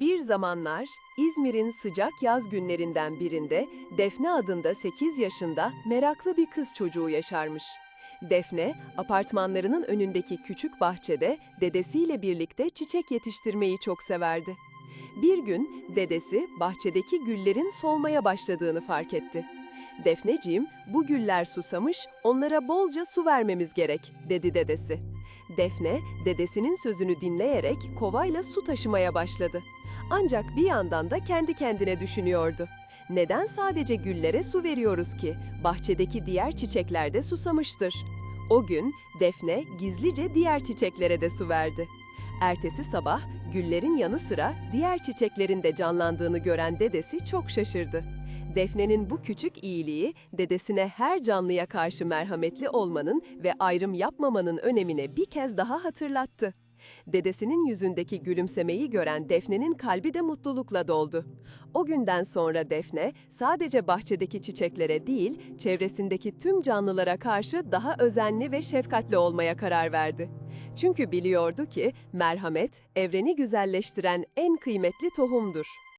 Bir zamanlar İzmir'in sıcak yaz günlerinden birinde Defne adında 8 yaşında meraklı bir kız çocuğu yaşarmış. Defne, apartmanlarının önündeki küçük bahçede dedesiyle birlikte çiçek yetiştirmeyi çok severdi. Bir gün dedesi bahçedeki güllerin solmaya başladığını fark etti. Defneciğim, bu güller susamış, onlara bolca su vermemiz gerek, dedi dedesi. Defne, dedesinin sözünü dinleyerek kovayla su taşımaya başladı. Ancak bir yandan da kendi kendine düşünüyordu. Neden sadece güllere su veriyoruz ki? Bahçedeki diğer çiçekler de susamıştır. O gün Defne gizlice diğer çiçeklere de su verdi. Ertesi sabah güllerin yanı sıra diğer çiçeklerin de canlandığını gören dedesi çok şaşırdı. Defne'nin bu küçük iyiliği dedesine her canlıya karşı merhametli olmanın ve ayrım yapmamanın önemine bir kez daha hatırlattı. Dedesinin yüzündeki gülümsemeyi gören Defne'nin kalbi de mutlulukla doldu. O günden sonra Defne sadece bahçedeki çiçeklere değil, çevresindeki tüm canlılara karşı daha özenli ve şefkatli olmaya karar verdi. Çünkü biliyordu ki merhamet evreni güzelleştiren en kıymetli tohumdur.